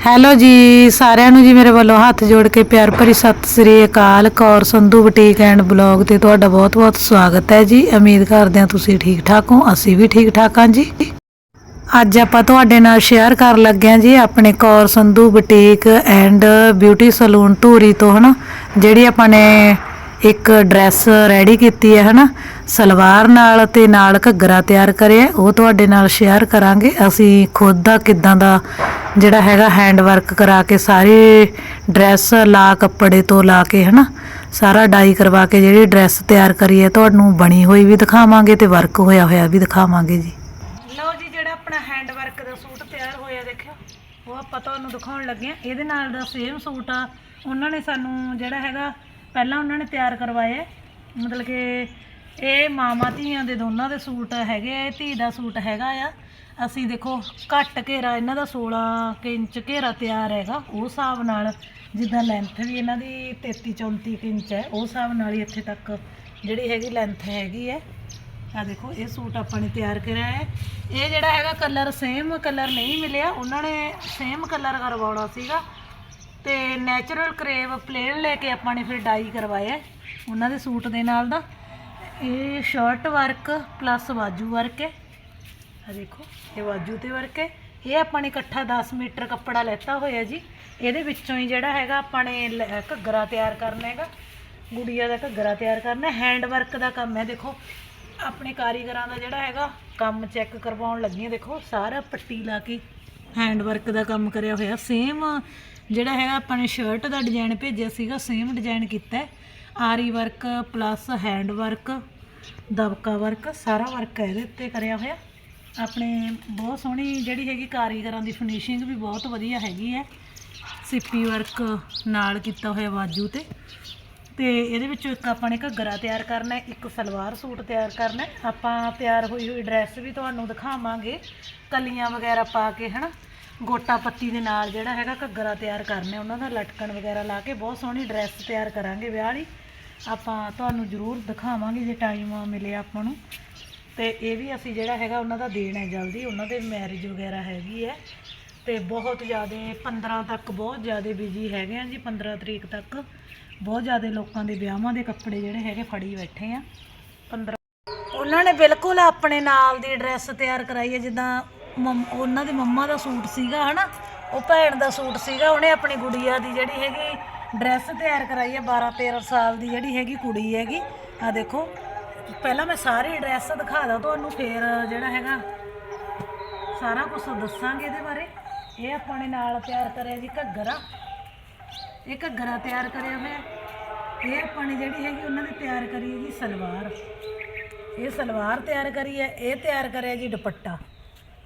Hello ਜੀ, ਸਾਰਿਆਂ ਨੂੰ ਜੀ ਮੇਰੇ ਵੱਲੋਂ ਹੱਥ ਜੋੜ ਕੇ ਪਿਆਰ ਭਰੀ ਸਤਿ ਸ੍ਰੀ ਅਕਾਲ। Kaur Sandhu boutique and blog ਤੇ ਤੁਹਾਡਾ ਬਹੁਤ-ਬਹੁਤ ਸਵਾਗਤ ਹੈ ਜੀ। ਉਮੀਦ ਕਰਦੇ ਹਾਂ ਤੁਸੀਂ ਠੀਕ ਠਾਕ ਹੋ, ਅਸੀਂ ਵੀ ਠੀਕ ਠਾਕ ਹਾਂ ਜੀ। ਅੱਜ ਆਪਾਂ ਤੁਹਾਡੇ ਨਾਲ ਸ਼ੇਅਰ ਕਰਨ ਲੱਗੇ ਹਾਂ ਜੀ ਆਪਣੇ Kaur Sandhu boutique and beauty salon Dhuri ਤੋਂ, ਹਨਾ? ਜਿਹੜੀ ਆਪਾਂ ਨੇ ਇੱਕ ਡਰੈਸ ਰੈਡੀ ਕੀਤੀ ਹੈ, ਹਨਾ? ਸਲਵਾਰ ਨਾਲ ਤੇ ਨਾਲ ਘੱਗਰਾ ਤਿਆਰ ਕਰਿਆ ਉਹ ਤੁਹਾਡੇ ਨਾਲ ਸ਼ੇਅਰ ਕਰਾਂਗੇ। ਅਸੀਂ ਖੁਦ ਦਾ ਕਿਦਾਂ ਦਾ ਜਿਹੜਾ ਹੈਗਾ ਹੈਂਡ ਵਰਕ ਕਰਾ ਕੇ ਸਾਰੀ ਡਰੈਸ ਲਾ ਕੱਪੜੇ ਤੋਂ ਲਾ ਕੇ, ਹਨਾ? ਸਾਰਾ ਡਾਈ ਕਰਵਾ ਕੇ ਜਿਹੜੀ ਡਰੈਸ ਤਿਆਰ ਕਰੀ ਹੈ, ਤੁਹਾਨੂੰ ਬਣੀ ਹੋਈ ਵੀ ਦਿਖਾਵਾਂਗੇ ਤੇ ਵਰਕ ਹੋਇਆ ਹੋਇਆ ਵੀ ਦਿਖਾਵਾਂਗੇ ਜੀ। ਲਓ ਜੀ, ਜਿਹੜਾ ਆਪਣਾ ਹੈਂਡ ਵਰਕ ਦਾ ਸੂਟ ਤਿਆਰ ਹੋਇਆ, ਦੇਖਿਓ। ਉਹ ਆਪਾਂ ਤੁਹਾਨੂੰ ਦਿਖਾਉਣ ਲੱਗੇ ਆ ਇਹਦੇ ਨਾਲ ਦਾ ਸੇਮ ਸੂਟ ਆ। ਉਹਨਾਂ ਨੇ ਸਾਨੂੰ ਜਿਹੜਾ ਹੈਗਾ ਪਹਿਲਾਂ ਉਹਨਾਂ ਨੇ ਤਿਆਰ ਕਰਵਾਏ ਮਤਲਬ ਕਿ ਇਹ ਮਾਮਾ ਧੀਆਂ ਦੇ ਦੋਨਾਂ ਦੇ ਸੂਟ ਹੈਗੇ ਆ, ਇਹ ਧੀ ਦਾ ਸੂਟ ਹੈਗਾ ਆ। ਅਸੀਂ ਦੇਖੋ, ਘੱਟ ਘੇਰਾ ਇਹਨਾਂ ਦਾ 16 ਕੁ ਇੰਚ ਘੇਰਾ ਤਿਆਰ ਹੈਗਾ। ਉਹ ਹਿਸਾਬ ਨਾਲ ਜਿੱਦਾਂ ਲੈਂਥ ਵੀ ਇਹਨਾਂ ਦੀ 33 34 ਕੁ ਇੰਚ ਹੈ, ਉਹ ਹਿਸਾਬ ਨਾਲ ਹੀ ਇੱਥੇ ਤੱਕ ਜਿਹੜੀ ਹੈਗੀ ਲੈਂਥ ਹੈਗੀ ਹੈ। ਆ ਦੇਖੋ, ਇਹ ਸੂਟ ਆਪਾਂ ਨੇ ਤਿਆਰ ਕਰਿਆ ਹੈ। ਇਹ ਜਿਹੜਾ ਹੈਗਾ ਕਲਰ ਸੇਮ ਕਲਰ ਨਹੀਂ ਮਿਲਿਆ। ਉਹਨਾਂ ਨੇ ਸੇਮ ਕਲਰ ਕਰਵਾਉਣਾ ਸੀਗਾ। ਤੇ ਨੈਚੁਰਲ ਕਰੇਵ ਪਲੇਨ ਲੈ ਕੇ ਆਪਾਂ ਨੇ ਫਿਰ ਡਾਈ ਕਰਵਾਇਆ ਉਹਨਾਂ ਦੇ ਸੂਟ ਦੇ ਨਾਲ ਦਾ। ਇਹ ਸ਼ਰਟ ਵਰਕ ਪਲੱਸ ਬਾਜੂ ਵਰਕ ਹੈ। ਆ ਦੇਖੋ, ਇਹ ਬਾਜੂ ਤੇ ਵਰਕ ਹੈ। ਇਹ ਆਪਾਂ ਨੇ ਇਕੱਠਾ 10 ਮੀਟਰ ਕੱਪੜਾ ਲੈਤਾ ਹੋਇਆ ਜੀ। ਇਹਦੇ ਵਿੱਚੋਂ ਹੀ ਜਿਹੜਾ ਹੈਗਾ ਆਪਾਂ ਨੇ ਲੈ- ਘੱਗਰਾ ਤਿਆਰ ਕਰਨਾ ਹੈਗਾ। ਗੁੜੀਆ ਦਾ ਘੱਗਰਾ ਤਿਆਰ ਕਰਨਾ ਹੈਂਡ ਵਰਕ ਦਾ ਕੰਮ ਹੈ। ਦੇਖੋ, ਆਪਣੇ ਕਾਰੀਗਰਾਂ ਦਾ ਜਿਹੜਾ ਹੈਗਾ, ਕੰਮ ਚੈੱਕ ਕਰਵਾਉਣ ਲੱਗੀ ਹਾਂ ਦੇਖੋ, ਸਾਰਾ ਪੱਟੀ ਲਾ ਕੇ ਹੈਂਡ ਵਰਕ ਦਾ ਕੰਮ ਕਰਿਆ ਹੋਇਆ। ਸੇਮ ਜਿਹੜਾ ਹੈਗਾ, ਆਪਾਂ ਨੇ ਸ਼ਰਟ ਦਾ ਡਿਜ਼ਾਈਨ ਭੇਜਿਆ ਸੀਗਾ ਸੇਮ ਡਿਜ਼ਾਈਨ ਕੀਤਾ ਆਰੀ work plus hand work ਦਬਕਾ work ਸਾਰਾ ਵਰਕ ਇਹਦੇ ਉੱਤੇ ਕਰਿਆ ਹੋਇਆ। ਆਪਣੇ ਬਹੁਤ ਸੋਹਣੀ ਜਿਹੜੀ ਹੈਗੀ ਕਾਰੀਗਰਾਂ ਦੀ ਫਿਨਿਸ਼ਿੰਗ ਵੀ ਬਹੁਤ ਵਧੀਆ ਹੈਗੀ ਹੈ। ਸਿੱਪੀ ਵਰਕ ਨਾਲ ਕੀਤਾ ਹੋਇਆ ਬਾਜੂ ਤੇ। ਤੇ ਇਹਦੇ ਵਿੱਚੋਂ ਇੱਕ ਆਪਾਂ ਨੇ ਘੱਗਰਾ ਤਿਆਰ ਕਰਨਾ ਹੈ, ਇੱਕ ਸਲਵਾਰ ਸੂਟ ਤਿਆਰ ਕਰਨਾ ਹੈ। ਆਪਾਂ ਤਿਆਰ ਹੋਈ ਹੋਈ ਡਰੈਸ ਵੀ ਤੁਹਾਨੂੰ ਦਿਖਾਵਾਂਗੇ। ਕਲੀਆਂ ਵਗੈਰਾ ਪਾ ਕੇ, ਹਨਾ? ਗੋਟਾ ਪੱਤੀ ਦੇ ਨਾਲ ਜਿਹੜਾ ਹੈਗਾ ਘੱਗਰਾ ਤਿਆਰ ਕਰਨਾ ਉਹਨਾਂ ਦਾ ਲਟਕਣ ਵਗੈਰਾ ਲਾ ਕੇ ਬਹੁਤ ਸੋਹਣੀ ਡਰੈਸ ਤਿਆਰ ਕਰਾਂਗੇ ਵਿਆਹ ਵਾਲੀ ਆਪਾਂ ਤੁਹਾਨੂੰ ਜ਼ਰੂਰ ਦਿਖਾਵਾਂਗੇ ਜੇ ਟਾਈਮ ਮਿਲੇ ਆਪਾਂ ਨੂੰ। ਤੇ ਇਹ ਵੀ ਅਸੀਂ ਜਿਹੜਾ ਹੈਗਾ ਉਹਨਾਂ ਦਾ ਦੇਣ ਹੈ ਜਲਦੀ। ਉਹਨਾਂ ਦੇ ਮੈਰਿਜ ਵਗੈਰਾ ਹੈਗੀ ਹੈ। ਤੇ ਬਹੁਤ ਜ਼ਿਆਦਾ 15 ਤੱਕ, ਬਹੁਤ ਜ਼ਿਆਦਾ ਬਿਜ਼ੀ ਹੈਗੇ ਆ ਜੀ 15 ਤਰੀਕ ਤੱਕ। ਬਹੁਤ ਜ਼ਿਆਦਾ ਲੋਕਾਂ ਦੇ ਵਿਆਹਾਂ ਦੇ ਕੱਪੜੇ ਜਿਹੜੇ ਹੈਗੇ ਫੜੀ ਬੈਠੇ ਆ। 15 ਉਹਨਾਂ ਨੇ ਬਿਲਕੁਲ ਆਪਣੇ ਨਾਲ ਦੀ ਡਰੈਸ ਤਿਆਰ ਕਰਾਈ ਹੈ। ਜਿੱਦਾਂ ਮੰਮ- ਉਹਨਾਂ ਦੇ ਮੰਮਾ ਦਾ ਸੂਟ ਸੀਗਾ, ਹਨਾ? ਉਹ ਭੈਣ ਦਾ ਸੂਟ ਸੀਗਾ, ਉਹਨੇ ਆਪਣੀ ਗੁੜੀਆ ਦੀ ਜਿਹੜੀ ਹੈਗੀ ਡਰੈਸ ਤਿਆਰ ਕਰਾਈ ਹੈ 12 13 ਸਾਲ ਦੀ ਜਿਹੜੀ ਹੈਗੀ ਕੁੜੀ ਹੈਗੀ। ਆ ਦੇਖੋ, ਪਹਿਲਾਂ ਮੈਂ ਸਾਰੀ ਡਰੈਸ ਦਿਖਾ ਦਾਂ ਤੁਹਾਨੂੰ, ਫੇਰ ਜਿਹੜਾ ਹੈਗਾ ਸਾਰਾ ਕੁਝ ਦੱਸਾਂਗੇ ਇਹਦੇ ਬਾਰੇ। ਇਹ ਆਪਾਂ ਨੇ ਨਾਲ ਤਿਆਰ ਕਰਿਆ ਜੀ ਘੱਗਰਾ। ਇਹ ਘੱਗਰਾ ਤਿਆਰ ਕਰਿਆ ਹੋਇਆ। ਇਹ ਆਪਾਂ ਨੇ ਜਿਹੜੀ ਹੈਗੀ ਉਹਨਾਂ ਨੇ ਤਿਆਰ ਕਰੀ ਹੈ ਜੀ ਸਲਵਾਰ। ਇਹ ਸਲਵਾਰ ਤਿਆਰ ਕਰੀ ਹੈ, ਇਹ ਤਿਆਰ ਕਰਿਆ ਜੀ ਦੁਪੱਟਾ।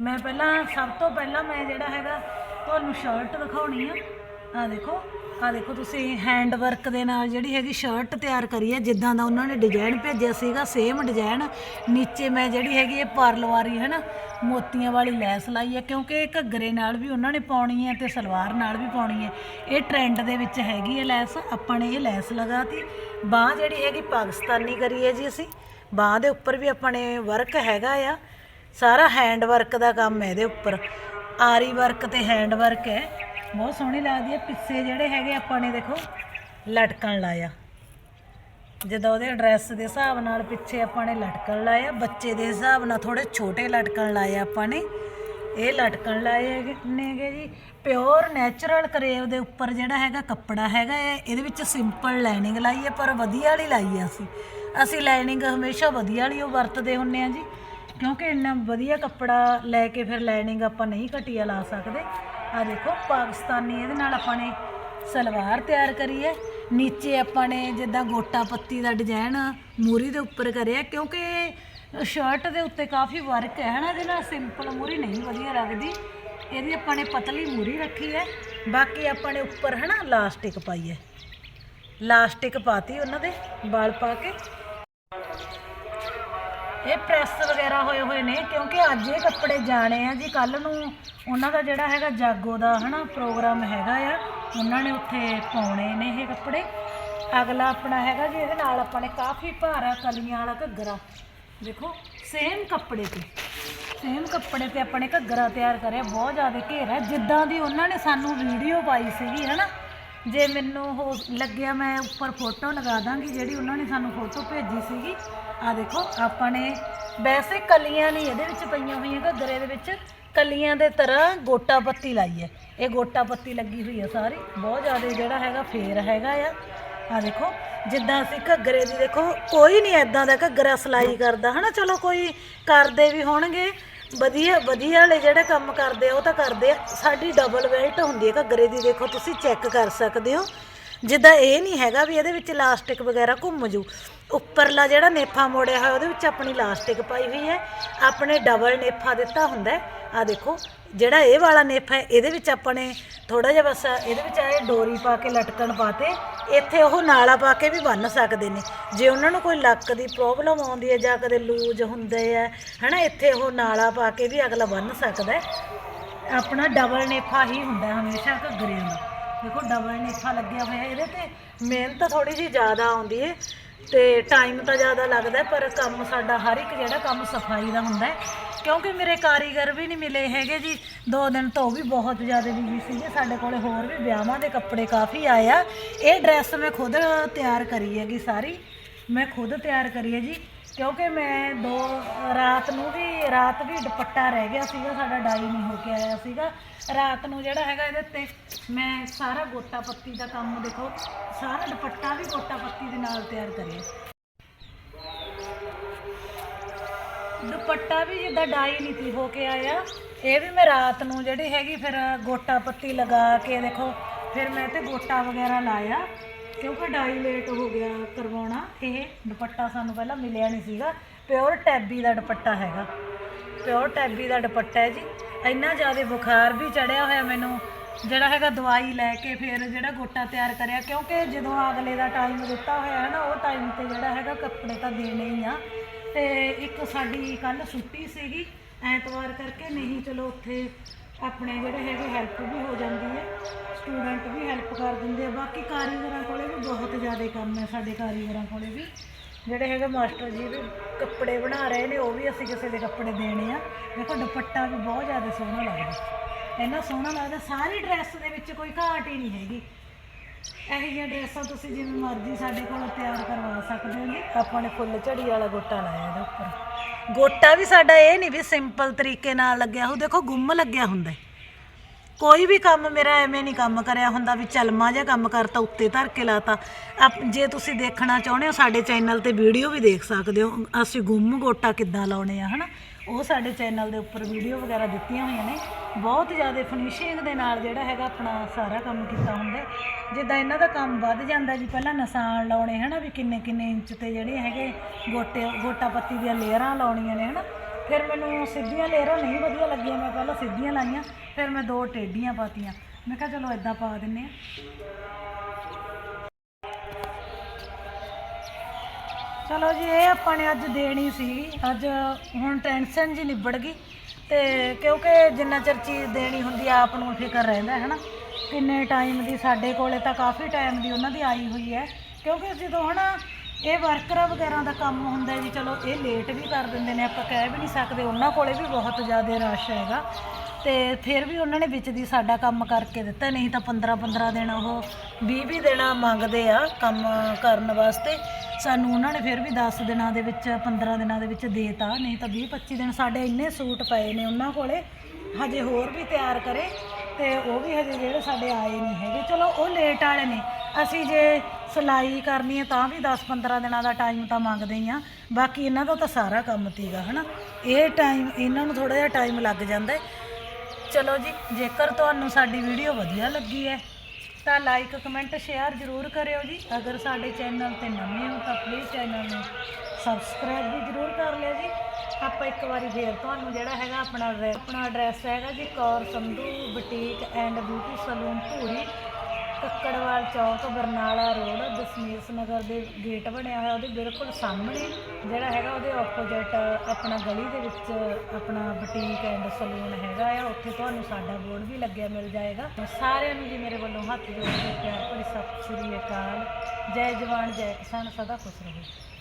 ਮੈਂ ਪਹਿਲਾਂ ਸਭ ਤੋਂ ਪਹਿਲਾਂ ਮੈਂ ਜਿਹੜਾ ਹੈਗਾ ਤੁਹਾਨੂੰ ਸ਼ਰਟ ਦਿਖਾਉਣੀ ਆ। ਆ ਦੇਖੋ ਆ ਦੇਖੋ ਤੁਸੀਂ ਹੈਂਡ ਵਰਕ ਦੇ ਨਾਲ ਜਿਹੜੀ ਹੈਗੀ ਸ਼ਰਟ ਤਿਆਰ ਕਰੀ ਹੈ ਜਿੱਦਾਂ ਦਾ ਉਹਨਾਂ ਨੇ ਡਿਜ਼ਾਈਨ ਭੇਜਿਆ ਸੀਗਾ ਸੇਮ ਡਿਜ਼ਾਈਨ ਨੀਚੇ ਮੈਂ ਜਿਹੜੀ ਹੈਗੀ ਇਹ ਪਰਲਵਾਰੀ ਹੈ ਨਾ, ਮੋਤੀਆਂ ਵਾਲੀ ਲੈਸ ਲਾਈ ਹੈ ਕਿਉਂਕਿ ਇਹ ਘੱਗਰੇ ਨਾਲ ਵੀ ਉਹਨਾਂ ਨੇ ਪਾਉਣੀ ਹੈ ਤੇ ਸਲਵਾਰ ਨਾਲ ਵੀ ਪਾਉਣੀ ਹੈ ਇਹ ਟ੍ਰੈਂਡ ਦੇ ਵਿੱਚ ਹੈਗੀ ਹੈ ਲੈਸ, ਆਪਾਂ ਨੇ ਇਹ ਲੈਸ ਲਗਾਤੀ। ਬਾਹ ਜਿਹੜੀ ਹੈਗੀ ਪਾਕਿਸਤਾਨੀ ਕਰੀ ਹੈ ਜੀ ਅਸੀਂ। ਬਾਹ ਦੇ ਉੱਪਰ ਵੀ ਆਪਾਂ ਨੇ ਵਰਕ ਹੈਗਾ ਆ। ਸਾਰਾ ਹੈਂਡ ਵਰਕ ਦਾ ਕੰਮ ਹੈ ਇਹਦੇ ਉੱਪਰ। ਆਰੀ ਵਰਕ ਤੇ ਹੈਂਡ ਵਰਕ ਹੈ। ਬਹੁਤ ਸੋਹਣੀ ਲੱਗਦੀ ਹੈ। ਪਿੱਛੇ ਜਿਹੜੇ ਹੈਗੇ ਆਪਾਂ ਨੇ ਦੇਖੋ, ਲਟਕਣ ਲਾਇਆ। ਜਦੋਂ ਉਹਦੇ ਡਰੈਸ ਦੇ ਹਿਸਾਬ ਨਾਲ ਪਿੱਛੇ ਆਪਾਂ ਨੇ ਲਟਕਣ ਲਾਇਆ, ਬੱਚੇ ਦੇ ਹਿਸਾਬ ਨਾਲ ਥੋੜੇ ਛੋਟੇ ਲਟਕਣ ਲਾਏ ਆਪਾਂ ਨੇ। ਇਹ ਲਟਕਣ ਲਾਏ ਨੇਗੇ ਜੀ? ਪਿਓਰ ਨੈਚੁਰਲ ਕਰੇਵ ਦੇ ਉੱਪਰ ਜਿਹੜਾ ਹੈਗਾ ਕੱਪੜਾ ਹੈਗਾ ਹੈ। ਇਹਦੇ ਵਿੱਚ ਸਿੰਪਲ ਲਾਈਨਿੰਗ ਲਾਈ ਹੈ, ਪਰ ਵਧੀਆ ਵਾਲੀ ਲਾਈ ਹੈ ਅਸੀਂ। ਅਸੀਂ ਲਾਈਨਿੰਗ ਹਮੇਸ਼ਾ ਵਧੀਆ ਵਾਲੀ ਉਹ ਵਰਤਦੇ ਹੁੰਨੇ ਆ ਜੀ। ਕਿਉਂਕਿ ਇੰਨਾ ਵਧੀਆ ਕੱਪੜਾ ਲੈ ਕੇ ਫਿਰ ਲਾਈਨਿੰਗ ਆਪਾਂ ਨਹੀਂ ਘਟੀਆ ਲਾ ਸਕਦੇ। ਆ ਦੇਖੋ, ਪਾਕਿਸਤਾਨੀ, ਇਹਦੇ ਨਾਲ ਆਪਾਂ ਨੇ ਸਲਵਾਰ ਤਿਆਰ ਕਰੀ ਹੈ। ਨੀਚੇ ਆਪਾਂ ਨੇ ਜਿੱਦਾਂ ਗੋਟਾ ਪੱਤੀ ਦਾ ਡਿਜ਼ਾਈਨ ਮੂਰੀ ਦੇ ਉੱਪਰ ਕਰਿਆ, ਕਿਉਂਕਿ ਸ਼ਰਟ ਦੇ ਉੱਤੇ ਕਾਫੀ ਵਰਕ ਹੈ ਹਨਾ ਇਹਦੇ ਨਾਲ ਸਿੰਪਲ ਮੂਰੀ ਨਹੀਂ ਵਧੀਆ ਲੱਗਦੀ। ਇਹਦੀ ਆਪਾਂ ਨੇ ਪਤਲੀ ਮੂਰੀ ਰੱਖੀ ਹੈ। ਬਾਕੀ ਆਪਾਂ ਨੇ ਉੱਪਰ ਹਨਾ, ਲਾਸਟਿਕ ਪਾਈ ਹੈ। ਲਾਸਟਿਕ ਪਾਤੀ ਉਹਨਾਂ ਦੇ, ਵਾਲ ਪਾ ਕੇ। ਇਹ ਪ੍ਰੈਸ ਵਗੈਰਾ ਹੋਏ ਹੋਏ ਨੇ, ਕਿਉਂਕਿ ਅੱਜ ਇਹ ਕੱਪੜੇ ਜਾਣੇ ਆ ਜੀ ਕੱਲ ਨੂੰ ਉਹਨਾਂ ਦਾ ਜਿਹੜਾ ਹੈਗਾ ਜਾਗੋ ਦਾ ਹਨਾ ਪ੍ਰੋਗਰਾਮ ਹੈਗਾ ਆ, ਉਹਨਾਂ ਨੇ ਉੱਥੇ ਪਾਉਣੇ ਨੇ ਇਹ ਕੱਪੜੇ। ਅਗਲਾ ਆਪਣਾ ਹੈਗਾ ਜੀ, ਇਹਦੇ ਨਾਲ ਆਪਾਂ ਨੇ ਕਾਫੀ ਭਾਰਾ ਕਲੀਆਂ ਵਾਲਾ ਘੱਗਰਾ। ਦੇਖੋ ਸੇਮ ਕੱਪੜੇ ਤੇ ਸੇਮ ਕੱਪੜੇ ਤੇ ਆਪਣੇ ਘੱਗਰਾ ਤਿਆਰ ਕਰਿਆ, ਬਹੁਤ ਜ਼ਿਆਦਾ ਘੇਰਾ ਜਿੱਦਾਂ ਦੀ ਉਹਨਾਂ ਨੇ ਸਾਨੂੰ ਵੀਡੀਓ ਪਾਈ ਸੀਗੀ, ਹਨਾ ਜੇ ਮੈਨੂੰ ਉਹ ਲੱਗਿਆ ਮੈਂ ਉੱਪਰ ਫੋਟੋ ਲਗਾ ਦਾਂਗੀ ਜਿਹੜੀ ਉਹਨਾਂ ਨੇ ਸਾਨੂੰ ਫੋਟੋ ਭੇਜੀ ਸੀਗੀ। ਆ ਦੇਖੋ, ਆਪਾਂ ਨੇ ਵੈਸੇ ਕਲੀਆਂ ਨਹੀਂ ਇਹਦੇ ਵਿੱਚ ਪਈਆਂ ਹੋਈਆਂ, ਘੱਗਰੇ ਦੇ ਵਿੱਚ ਕਲੀਆਂ ਦੇ ਤਰ੍ਹਾਂ ਗੋਟਾ ਪੱਤੀ ਲਾਈ ਹੈ। ਇਹ ਗੋਟਾ ਪੱਤੀ ਲੱਗੀ ਹੋਈ ਹੈ ਸਾਰੀ। ਬਹੁਤ ਜ਼ਿਆਦਾ ਜਿਹੜਾ ਹੈਗਾ, ਫੇਰ ਹੈਗਾ ਆ। ਆ ਦੇਖੋ, ਜਿੱਦਾਂ ਅਸੀਂ ਘੱਗਰੇ ਦੀ ਦੇਖੋ, ਕੋਈ ਨਹੀਂ ਐਦਾਂ ਦਾ ਘੱਗਰਾ ਸਿਲਾਈ ਕਰਦਾ। ਹਨਾ, ਚਲੋ ਕੋਈ ਕਰਦੇ ਵੀ ਹੋਣਗੇ ਵਧੀਆ ਵਧੀਆ ਵਾਲੇ ਜਿਹੜਾ ਕੰਮ ਕਰਦੇ ਆ, ਉਹ ਤਾਂ ਕਰਦੇ ਆ। ਸਾਡੀ ਡਬਲ ਬੈਲਟ ਹੁੰਦੀ ਹੈ ਘੱਗਰੇ ਦੀ, ਦੇਖੋ ਤੁਸੀਂ ਚੈੱਕ ਕਰ ਸਕਦੇ ਹੋ। ਜਿੱਦਾਂ ਇਹ ਨਹੀਂ ਹੈਗਾ ਵੀ ਇਹਦੇ ਵਿੱਚ ਇਲਾਸਟਿਕ ਵਗੈਰਾ ਘੁੰਮ ਜੂ। ਉੱਪਰਲਾ ਜਿਹੜਾ ਨੇਫਾ ਮੋੜਿਆ ਹੋਇਆ, ਉਹਦੇ ਵਿੱਚ ਆਪਣੀ ਇਲਾਸਟਿਕ ਪਾਈ ਹੋਈ ਹੈ। ਆਪਣੇ ਡਬਲ ਨੇਫਾ ਦਿੱਤਾ ਹੁੰਦਾ ਆ ਦੇਖੋ, ਜਿਹੜਾ ਇਹ ਵਾਲਾ ਨੇਫਾ ਹੈ, ਇਹਦੇ ਵਿੱਚ ਆਪਣੇ ਥੋੜਾ ਜਿਹਾ ਬਸ ਇਹਦੇ ਵਿੱਚ ਆਏ ਡੋਰੀ ਪਾ ਕੇ ਲਟਕਣ ਪਾਤੇ, ਇੱਥੇ ਉਹ ਨਾਲਾ ਪਾ ਕੇ ਵੀ ਬੰਨ ਸਕਦੇ ਨੇ। ਜੇ ਉਹਨਾਂ ਨੂੰ ਕੋਈ ਲੱਕ ਦੀ ਪ੍ਰੋਬਲਮ ਆਉਂਦੀ ਹੈ ਜਾਂ ਕਦੇ ਲੂਜ ਹੁੰਦੇ ਆ, ਹਨਾ, ਇੱਥੇ ਉਹ ਨਾਲਾ ਪਾ ਕੇ ਵੀ ਅਗਲਾ ਬੰਨ ਸਕਦਾ ਆਪਣਾ ਡਬਲ ਨੇਫਾ ਹੀ ਹੁੰਦਾ ਹਮੇਸ਼ਾ ਘੱਗਰਿਆਂ ਦਾ। ਦੇਖੋ, ਡਬਲ ਨੇਫਾ ਲੱਗਿਆ ਹੋਇਆ ਇਹਦੇ ਤੇ, ਮਿਹਨਤ ਥੋੜੀ ਜਿਹੀ ਜ਼ਿਆਦਾ ਆਉਂਦੀ ਹੈ। ਤੇ ਟਾਈਮ ਤਾਂ ਜ਼ਿਆਦਾ ਲੱਗਦਾ ਪਰ ਕੰਮ ਸਾਡਾ ਹਰ ਇੱਕ ਜਿਹੜਾ ਕੰਮ ਸਫ਼ਾਈ ਦਾ ਹੁੰਦਾ ਹੈ। ਕਿਉਂਕਿ ਮੇਰੇ ਕਾਰੀਗਰ ਵੀ ਨਹੀਂ ਮਿਲੇ ਹੈਗੇ ਜੀ। ਦੋ ਦਿਨ ਤੋਂ ਉਹ ਵੀ ਬਹੁਤ ਜ਼ਿਆਦਾ ਬਿਜ਼ੀ ਸੀਗੇ ਸਾਡੇ ਕੋਲੇ ਹੋਰ ਵੀ ਵਿਆਹਾਂ ਦੇ ਕੱਪੜੇ ਕਾਫੀ ਆਏ ਆ। ਇਹ ਡਰੈਸ ਮੈਂ ਖੁਦ ਤਿਆਰ ਕਰੀ ਹੈਗੀ ਸਾਰੀ। ਮੈਂ ਖੁਦ ਤਿਆਰ ਕਰੀ ਹੈ ਜੀ। ਕਿਉਂਕਿ ਮੈਂ ਦੋ, ਰਾਤ ਨੂੰ ਵੀ, ਰਾਤ ਵੀ ਦੁਪੱਟਾ ਰਹਿ ਗਿਆ ਸੀਗਾ, ਸਾਡਾ ਡਾਈ ਨਹੀਂ ਹੋ ਕੇ ਆਇਆ ਸੀਗਾ। ਰਾਤ ਨੂੰ ਜਿਹੜਾ ਹੈਗਾ ਇਹਦੇ ਤੇ ਮੈਂ ਸਾਰਾ ਗੋਟਾ ਪੱਤੀ ਦਾ ਕੰਮ ਦੇਖੋ, ਸਾਰਾ ਦੁਪੱਟਾ ਵੀ ਗੋਟਾ ਪੱਤੀ ਦੇ ਨਾਲ ਤਿਆਰ ਕਰਿਆ। ਦੁਪੱਟਾ ਵੀ ਜਿੱਦਾਂ ਡਾਈ ਨਹੀਂ ਤੀ ਹੋ ਕੇ ਆਇਆ, ਇਹ ਵੀ ਮੈਂ ਰਾਤ ਨੂੰ ਜਿਹੜੀ ਹੈਗੀ ਫਿਰ ਗੋਟਾ ਪੱਤੀ ਲਗਾ ਕੇ ਦੇਖੋ, ਫਿਰ ਮੈਂ ਤੇ ਗੋਟਾ ਵਗੈਰਾ ਲਾਇਆ। ਕਿਉਂਕਿ ਡਾਈ ਲੇਟ ਹੋ ਗਿਆ ਕਰਵਾਉਣਾ, ਇਹ ਦੁਪੱਟਾ ਸਾਨੂੰ ਪਹਿਲਾਂ ਮਿਲਿਆ ਨਹੀਂ ਸੀਗਾ। ਪਿਓਰ ਟੈਬੀ ਦਾ ਦੁਪੱਟਾ ਹੈਗਾ। ਪਿਓਰ ਟੈਬੀ ਦਾ ਦੁਪੱਟਾ ਹੈ ਜੀ। ਇੰਨਾ ਜ਼ਿਆਦਾ ਬੁਖਾਰ ਵੀ ਚੜਿਆ ਹੋਇਆ ਮੈਨੂੰ। ਜਿਹੜਾ ਹੈਗਾ ਦਵਾਈ ਲੈ ਕੇ ਫਿਰ ਜਿਹੜਾ ਗੋਟਾ ਤਿਆਰ ਕਰਿਆ, ਕਿਉਂਕਿ ਜਦੋਂ ਅਗਲੇ ਦਾ ਟਾਈਮ ਦਿੱਤਾ ਹੋਇਆ ਹੈ ਨਾ, ਉਹ ਟਾਈਮ ਤੇ ਜਿਹੜਾ ਹੈਗਾ ਕੱਪੜੇ ਤਾਂ ਦੇਣੇ ਹੀ ਆ। ਤੇ ਇੱਕ ਸਾਡੀ ਕੱਲ ਛੁੱਟੀ ਸੀਗੀ। ਐਤਵਾਰ ਕਰਕੇ ਨਹੀਂ, ਚਲੋ ਉੱਥੇ ਆਪਣੇ ਜਿਹੜੇ ਹੈਗੇ ਹੈਲਪ ਵੀ ਹੋ ਜਾਂਦੀ ਹੈ ਸਟੂਡੈਂਟ ਵੀ ਹੈਲਪ ਕਰ ਦਿੰਦੇ ਆ। ਬਾਕੀ ਕਾਰੀਗਰਾਂ ਕੋਲੇ ਵੀ ਬਹੁਤ ਜ਼ਿਆਦਾ ਕੰਮ ਹੈ ਸਾਡੇ ਕਾਰੀਗਰਾਂ ਕੋਲੇ ਵੀ। ਜਿਹੜੇ ਹੈਗੇ ਮਾਸਟਰ ਜੀ ਵੀ ਕੱਪੜੇ ਬਣਾ ਰਹੇ ਨੇ, ਉਹ ਵੀ ਅਸੀਂ ਕਿਸੇ ਦੇ ਕੱਪੜੇ ਦੇਣੇ ਆ। ਦੇਖੋ, ਦੁਪੱਟਾ ਵੀ ਬਹੁਤ ਜ਼ਿਆਦਾ ਸੋਹਣਾ ਲੱਗਦਾ। ਇੰਨਾ ਸੋਹਣਾ ਲੱਗਦਾ, ਸਾਰੀ ਡਰੈਸ ਦੇ ਵਿੱਚ ਕੋਈ ਘਾਟ ਹੀ ਨਹੀਂ ਹੈਗੀ। ਇਹੋ ਜਿਹੀਆਂ ਡਰੈਸਾਂ ਤੁਸੀਂ ਜਿਵੇਂ ਮਰਜ਼ੀ ਸਾਡੇ ਕੋਲ ਤਿਆਰ ਕਰਵਾ ਸਕਦੇ ਹੋ ਜੀ। ਆਪਾਂ ਨੇ ਫੁੱਲ ਝੜੀ ਵਾਲਾ ਗੋਟਾ ਲਾਇਆ ਇਹਦੇ ਉੱਪਰ। ਗੋਟਾ ਵੀ ਸਾਡਾ ਇਹ ਨਹੀਂ ਵੀ ਸਿੰਪਲ ਤਰੀਕੇ ਨਾਲ ਲੱਗਿਆ ਹੋ ਦੇਖੋ, ਗੁੰਮ ਲੱਗਿਆ ਹੁੰਦਾ ਕੋਈ ਵੀ ਕੰਮ ਮੇਰਾ ਐਵੇਂ ਨਹੀਂ ਕੰਮ ਕਰਿਆ ਹੁੰਦਾ ਵੀ ਚਲਮਾ ਜਿਹਾ ਕੰਮ ਕਰਤਾ, ਉੱਤੇ ਧਰ ਕੇ ਲਾਤਾ। ਆਪ ਜੇ ਤੁਸੀਂ ਦੇਖਣਾ ਚਾਹੁੰਦੇ ਹੋ, ਸਾਡੇ ਚੈਨਲ ਤੇ ਵੀਡੀਓ ਵੀ ਦੇਖ ਸਕਦੇ ਹੋ। ਅਸੀਂ ਗੁੰਮ ਗੋਟਾ ਕਿੱਦਾਂ ਲਾਉਣੇ ਆ, ਹਨਾ? ਉਹ ਸਾਡੇ ਚੈਨਲ ਦੇ ਉੱਪਰ ਵੀਡੀਓ ਵਗੈਰਾ ਦਿੱਤੀਆਂ ਹੋਈਆਂ ਨੇ। ਬਹੁਤ ਜ਼ਿਆਦਾ ਫਿਨਿਸ਼ਿੰਗ ਦੇ ਨਾਲ ਜਿਹੜਾ ਹੈਗਾ ਆਪਣਾ ਸਾਰਾ ਕੰਮ ਕੀਤਾ ਹੁੰਦਾ ਜਿੱਦਾਂ ਇਹਨਾਂ ਦਾ ਕੰਮ ਵੱਧ ਜਾਂਦਾ ਜੀ, ਪਹਿਲਾਂ ਨਿਸ਼ਾਨ ਲਾਉਣੇ ਹਨਾ ਵੀ ਕਿੰਨੇ ਕਿੰਨੇ ਇੰਚ ਤੇ ਜਿਹੜੇ ਹੈਗੇ ਗੋਟੇ, ਗੋਟਾ ਪੱਤੀ ਦੀਆਂ ਲੇਅਰਾਂ ਲਾਉਣੀਆਂ ਨੇ ਹਨਾ। ਫਿਰ ਮੈਨੂੰ ਸਿੱਧੀਆਂ ਲੇਅਰਾਂ ਨਹੀਂ ਵਧੀਆ ਲੱਗੀਆਂ, ਮੈਂ ਪਹਿਲਾਂ ਸਿੱਧੀਆਂ ਲਾਈਆਂ, ਫਿਰ ਮੈਂ ਦੋ ਟੇਢੀਆਂ ਪਾਤੀਆਂ। ਮੈਂ ਕਿਹਾ ਚਲੋ ਇਦਾਂ ਪਾ ਦਿੰਨੇ ਆ। ਚਲੋ ਜੀ, ਇਹ ਆਪਾਂ ਨੇ ਅੱਜ ਦੇਣੀ ਸੀ। ਅੱਜ ਹੁਣ ਟੈਨਸ਼ਨ ਜੀ ਨਿਬੜ ਗਈ ਤੇ ਕਿਉਂਕਿ ਜਿੰਨਾ ਚਿਰ ਚੀਜ਼ ਦੇਣੀ ਹੁੰਦੀ ਆ, ਆਪ ਨੂੰ ਫਿਕਰ ਰਹਿੰਦਾ ਹੈ ਨਾ ਕਿੰਨੇ ਟਾਈਮ ਦੀ ਸਾਡੇ ਕੋਲੇ ਤਾਂ ਕਾਫੀ ਟਾਈਮ ਦੀ ਉਹਨਾਂ ਦੀ ਆਈ ਹੋਈ ਹੈ। ਕਿਉਂਕਿ ਜਦੋਂ ਹਨਾ ਇਹ ਵਰਕਰਾਂ ਵਗੈਰਾ ਦਾ ਕੰਮ ਹੁੰਦਾ ਹੈ ਵੀ ਚਲੋ ਇਹ ਲੇਟ ਵੀ ਕਰ ਦਿੰਦੇ ਨੇ, ਆਪਾਂ ਕਹਿ ਵੀ ਨਹੀਂ ਸਕਦੇ, ਉਹਨਾਂ ਕੋਲੇ ਵੀ ਬਹੁਤ ਜ਼ਿਆਦਾ ਰਸ਼ ਹੈਗਾ। ਤੇ ਫਿਰ ਵੀ ਉਹਨਾਂ ਨੇ ਵਿੱਚ ਦੀ ਸਾਡਾ ਕੰਮ ਕਰਕੇ ਦਿੱਤਾ, ਨਹੀਂ ਤਾਂ 15 15 ਦਿਨ ਉਹ 20 20 ਦਿਨਾਂ ਮੰਗਦੇ ਆ ਕੰਮ ਕਰਨ ਵਾਸਤੇ। ਸਾਨੂੰ ਉਹਨਾਂ ਨੇ ਫਿਰ ਵੀ 10 ਦਿਨਾਂ ਦੇ ਵਿੱਚ 15 ਦਿਨਾਂ ਦੇ ਵਿੱਚ ਦੇਤਾ, ਨਹੀਂ ਤਾਂ 20 25 ਦਿਨ ਸਾਡੇ ਇੰਨੇ ਸੂਟ ਪਏ ਨੇ ਉਹਨਾਂ ਕੋਲੇ। ਹਜੇ ਹੋਰ ਵੀ ਤਿਆਰ ਕਰੇ। ਤੇ ਉਹ ਵੀ ਹਜੇ ਜਿਹੜੇ ਸਾਡੇ ਆਏ ਨਹੀਂ ਹੈਗੇ। ਚਲੋ, ਉਹ ਲੇਟ ਵਾਲੇ ਨੇ। ਅਸੀਂ ਜੇ ਸਿਲਾਈ ਕਰਨੀ ਹੈ ਤਾਂ ਵੀ 10-15 ਦਿਨਾਂ ਦਾ ਟਾਈਮ ਤਾਂ ਮੰਗਦੇ ਹੀ ਆ। ਬਾਕੀ ਇਹਨਾਂ ਦਾ ਤਾਂ ਸਾਰਾ ਕੰਮ ਤੀਗਾ ਹਨਾ? ਇਹ ਟਾਈਮ ਇਹਨਾਂ ਨੂੰ ਥੋੜਾ ਜਿਹਾ ਟਾਈਮ ਲੱਗ ਜਾਂਦਾ ਚਲੋ ਜੀ, ਜੇਕਰ ਤੁਹਾਨੂੰ ਸਾਡੀ ਵੀਡੀਓ ਵਧੀਆ ਲੱਗੀ ਹੈ, ਤਾਂ ਲਾਈਕ ਕਮੈਂਟ ਸ਼ੇਅਰ ਜ਼ਰੂਰ ਕਰਿਓ ਜੀ। ਅਗਰ ਸਾਡੇ ਚੈਨਲ ਤੇ ਨਵੇਂ ਹੋ ਤਾਂ ਪਲੀਜ਼ ਚੈਨਲ ਨੂੰ ਸਬਸਕ੍ਰਾਈਬ ਵੀ ਜ਼ਰੂਰ ਕਰ ਲਿਓ ਜੀ। ਆਪਾਂ ਇੱਕ ਵਾਰੀ ਫੇਰ ਤੁਹਾਨੂੰ ਜਿਹੜਾ ਹੈਗਾ ਆਪਣਾ ਐਡਰੈ- ਆਪਣਾ ਐਡਰੈਸ ਹੈਗਾ ਜੀ, Kaur Sandhu boutique and beauty salon Dhuri, Kakkarwal Chowk, Barnala road Dashmesh Nagar ਦੇ ਗੇਟ ਬਣਿਆ ਹੋਇਆ ਉਹਦੇ ਬਿਲਕੁਲ ਸਾਹਮਣੇ, ਜਿਹੜਾ ਹੈਗਾ ਉਹਦੇ ਆਪੋਜ਼ਿਟ ਆਪਣਾ ਗਲੀ ਦੇ ਵਿੱਚ ਆਪਣਾ ਬੁਟੀਕ ਐਂਡ ਸਲੂਨ ਹੈਗਾ ਆ, ਉੱਥੇ ਤੁਹਾਨੂੰ ਸਾਡਾ ਬੋਰਡ ਵੀ ਲੱਗਿਆ ਮਿਲ ਜਾਏਗਾ। ਸਾਰਿਆਂ ਨੂੰ ਜੀ ਮੇਰੇ ਵੱਲੋਂ ਹੱਥ ਜੋੜ ਕੇ ਪਿਆਰ ਭਰੀ ਸਤਿ ਸ੍ਰੀ ਅਕਾਲ। ਜੈ ਜਵਾਨ, ਜੈ ਕਿਸਾਨ, ਸਦਾ ਖੁਸ਼ ਰਹੋ।